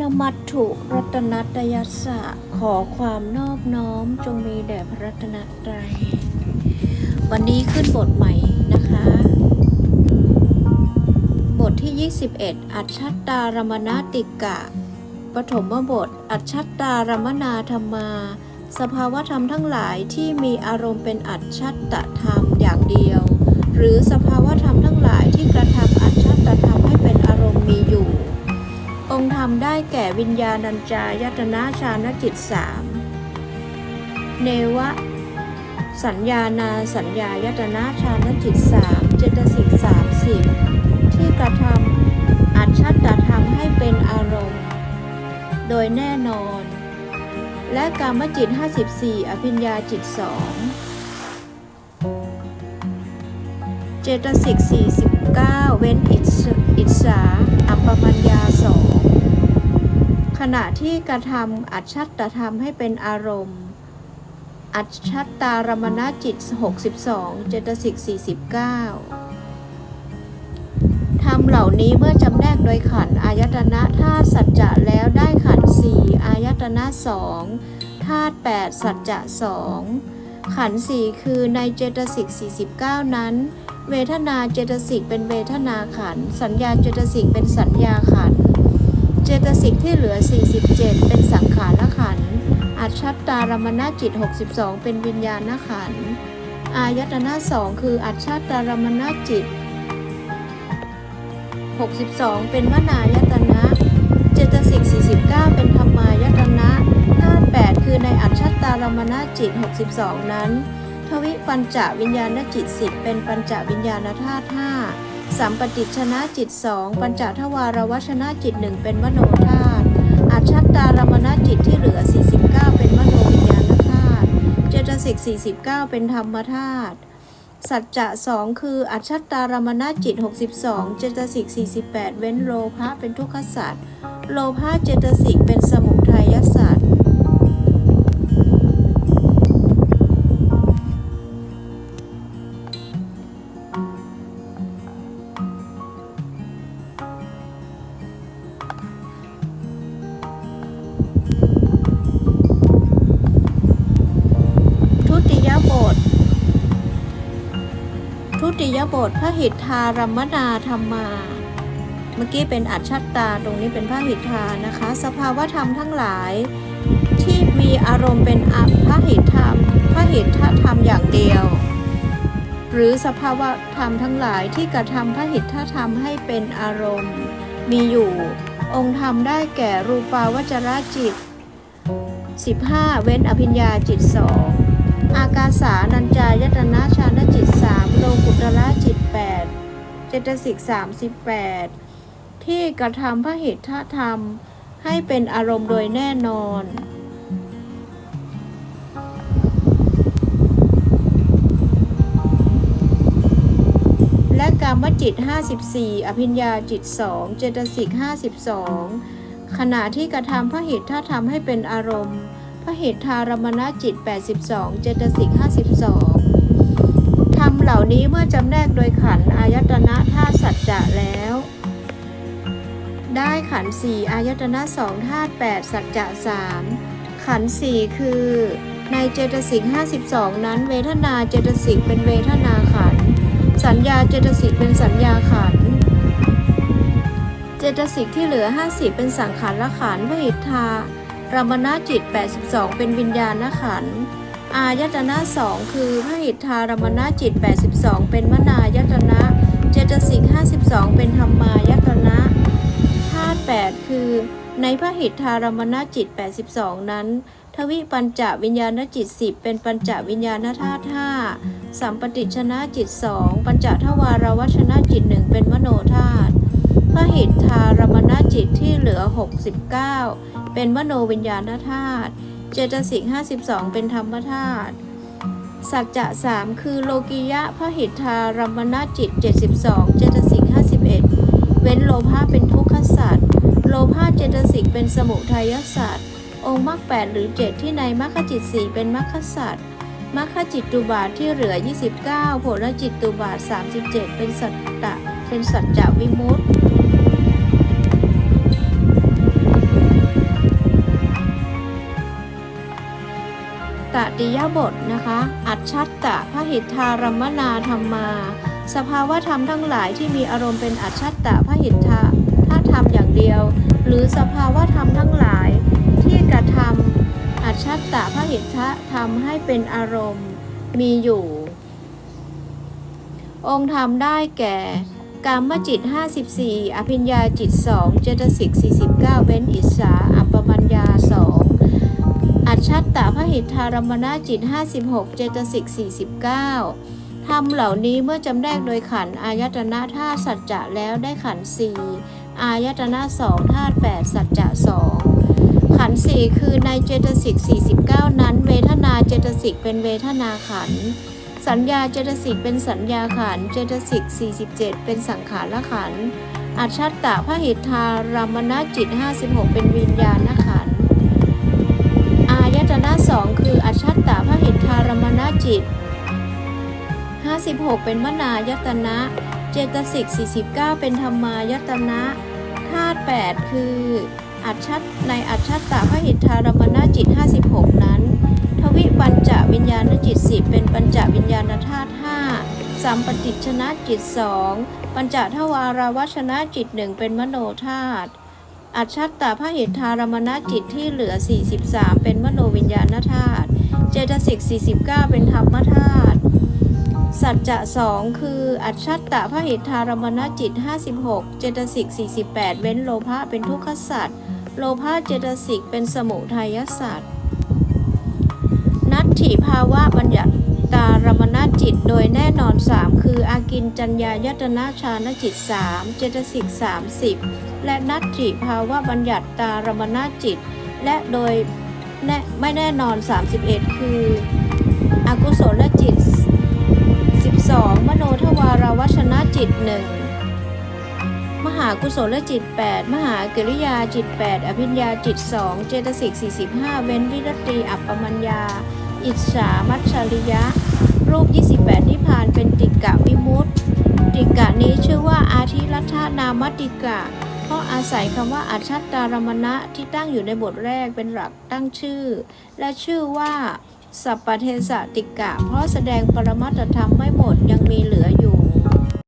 นมัตถุรัตนัตยสสะขอความนอบน้อมจงมีแด่พระรัตนตรัย วันนี้ขึ้นบทใหม่นะคะ บทที่ 21 อัจฉัตตารมณติกะ ปฐมบท อัจฉัตตารมนาธรรมา สภาวธรรมทั้งหลายที่มีอารมณ์เป็นอัจฉัตตธรรมอย่างเดียว หรือสภาวธรรมทั้งหลายที่กระทำอัจฉัตตธรรมให้เป็นอารมณ์มีอยู่ องค์ธรรมได้แก่วิญญาณัญจายตนะชานจิตสามเนวะ สัญญานาสัญญายตนะชานจิตสามเจตสิกสามสิบที่กระทำอัจฉตธรรมให้เป็นอารมณ์ โดยแน่นอน และกามจิต 54 อภิญญาจิตสองเจตสิก49 เว้นอิสอิสา ปปมัญญาสองขณะที่กระทำอัจฉัตธรรมให้เป็นอารมณ์ อัจฉัตตารมณจิต 62 เจตสิก 49ธรรมเหล่านี้เมื่อจำแนกโดยขันอายตนะธาตุสัจจะแล้วได้ขันสี่อายตนะสองธาตุแปดสัจจะสองขันสี่คือในเจตสิก 49 นั้น เวทนาเจตสิกเป็นเวทนาขัน สัญญาเจตสิกเป็นสัญญาขัน เจตสิกที่เหลือ 47 เป็นสังขารขัน อัจฉัตตารมณจิต 62 เป็นวิญญาณขัน อายตนะสองคืออัจฉัตตารมณจิต 62 เป็นวนายตนะ เจตสิก 49 เป็นธรรมายตนะธาตุ8คือในอัจฉตารมณจิต 62 นั้น วิปัญจวิญญาณจิต10เป็นปัญจวิญญาณธาตุ5สัมปติชนะจิต2ปัญจทวารวชนะจิต1เป็นมโนธาตุอัจฉตารมณจิตที่เหลือ 49 เป็นมโนวิญญาณธาตุเจตสิก49 เป็นธรรมธาตุสัจจะสองคืออัจฉตารมณจิต 62 เจตสิก48 เว้นโลภะเป็นทุกขสัตว์โลภะเจตสิกเป็นสมุทัยสัตว์ ทุติยบทพระหิทธารมนาธรรมา เมื่อกี้เป็นอัจฉตาตรงนี้เป็นพระหิทธานะคะ สภาวธรรมทั้งหลาย ที่มีอารมณ์เป็นอพระหิทธรรมพระหิทธธรรมอย่างเดียว หรือสภาวธรรมทั้งหลายที่กระทำพระหิทธธรรมให้เป็นอารมณ์ มีอยู่ องค์ธรรมได้แก่รูปาวจรจิต 15 เว้นอภิญญาจิตสองอากาสานัญจายต ตสิกสามสิบแปดที่กระทำพระเหตุธรรมให้เป็นอารมณ์โดยแน่นอน และกามจิต 54 อภิญญาจิต 2 เจตสิก 52 ขณะที่กระทำพระเหตุธรรมให้เป็นอารมณ์ พระเหตุทารมณจิต 82 เจตสิก 52 ธรรมเหล่านี้เมื่อจำแนกโดยขันอายตนะธาตุสัจจะแล้ว ได้ขันสี่อายตนะสองธาตุแปดสัจจะสามขันสี่คือ ในเจตสิก52 นั้น เวทนาเจตสิกเป็นเวทนาขัน สัญญาเจตสิกเป็นสัญญาขัน เจตสิกที่เหลือ 50 เป็นสังขารละขันธ์พระหิทธารมณจิต 82 เป็นวิญญาณขันธ์ อายตนะสองคือพระหิทธารมณจิต 82 เป็นมนายตนะ เจตสิก 52 เป็นธรรมายตนะธาตุ8คือ ในพระหิทธารมณจิต 82 นั้น ทวิปัญจวิญญาณจิต 10 เป็นปัญจวิญญาณธาตุ5สัมปติชนะจิต 2 ปัญจทวารวัชนะจิต 1 เป็นมโนธาตุพระหิทธารมณจิตที่เหลือ 69 เป็นมโนวิญญาณธาตุ เจตสิก52 เป็นธรรมธาตุสัจจะสามคือโลกิยะพระหิทธารมณจิต 72 เจตสิก51 เว้นโลภะเป็นทุกขสัตว์โลภะเจตสิกเป็นสมุทัยสัตว์องค์มรรคแปดหรือ 7 ที่ในมรรคจิต4เป็นมรรคสัตว์มรรคจิตตุบาทที่เหลือ 29โผลจิตตุบาท 37 เป็นสัตตะเป็นสัจจะวิมุตติ ติยบทนะคะ อัจฉัตตะพระหิทธารมนาธรรมา สภาวะธรรมทั้งหลายที่มีอารมณ์เป็นอัจฉัตตะพระหิทธาถ้าทำอย่างเดียว หรือสภาวะธรรมทั้งหลายที่กระทำอัจฉัตตะพระหิทธะทำให้เป็นอารมณ์มีอยู่ องค์ธรรมได้แก่กามจิต 54 อภิญญาจิต 2 เจตสิก 49เว้นอิสสาอั หิทธารมณจิต 56 เจตสิก 49 ธรรมเหล่านี้เมื่อจำแนกโดยขันธ์อายตนะธาตุสัจจะแล้วได้ขันธ์สี่อายตนะสองธาตุแปดสัจจะสองขันธ์สี่คือในเจตสิก 49 นั้น เวทนาเจตสิกเป็นเวทนาขันธ์สัญญาเจตสิกเป็นสัญญาขันธ์เจตสิก 47 เป็นสังขารขันธ์อัจฉัตตะพหิทธารามณจิต 56 เป็นวิญญาณขันธ์ สองคืออชัตตะพหิทธารมณจิต 56 เป็นมนายตนะ เจตสิก 49 เป็นธรรมายตนะธาตุ8คืออัจฉัตในอัจฉัตตะพหิทธารมณจิต 56 นั้น ทวิปัญจวิญญาณจิต 10 เป็นปัญจวิญญาณธาตุ5สัมปติชนะจิต 2 ปัญจทวาราวชนะจิต 1 เป็นมโนธาตุ อัจฉัตตพหิทธารมณจิตที่เหลือ 43 เป็นมโนวิญญาณธาตุ เจตสิก 49 เป็นธรรมธาตุ สัจจะสองคืออัจฉัตตพหิทธารมณจิต 56 เจตสิก 48 เว้นโลภะเป็นทุกขสัตว์โลภะเจตสิกเป็นสมุทัยสัตว์นัตถิภาวะบัญญัติ ตารมณจิตโดยแน่นอน 3 คืออากินจัญญายตนะชานจิต 3 เจตสิก30 และนัตถิภาวะบัญญัติตารมณจิต และโดยแน่ไม่แน่นอน 31 คือ อกุศลจิต 12 มโนทวารวัชนะจิต1มหากุศลจิต 8 มหากิริยาจิต 8 อภิญญาจิต 2 เจตสิก45 เว้นวิรติอัปปมัญญา อิจฉามัชชริยะ รูป 28นิพพานเป็นติกะวิมุตติกะนี้ชื่อว่าอาทิรัฐนามติกะ เพราะอาศัยคำว่าอัจฉัตตารมณะที่ตั้งอยู่ในบทแรกเป็นหลักตั้งชื่อ และชื่อว่าสัพพเทสติกะ เพราะแสดงปรมัตธรรมไม่หมดยังมีเหลือ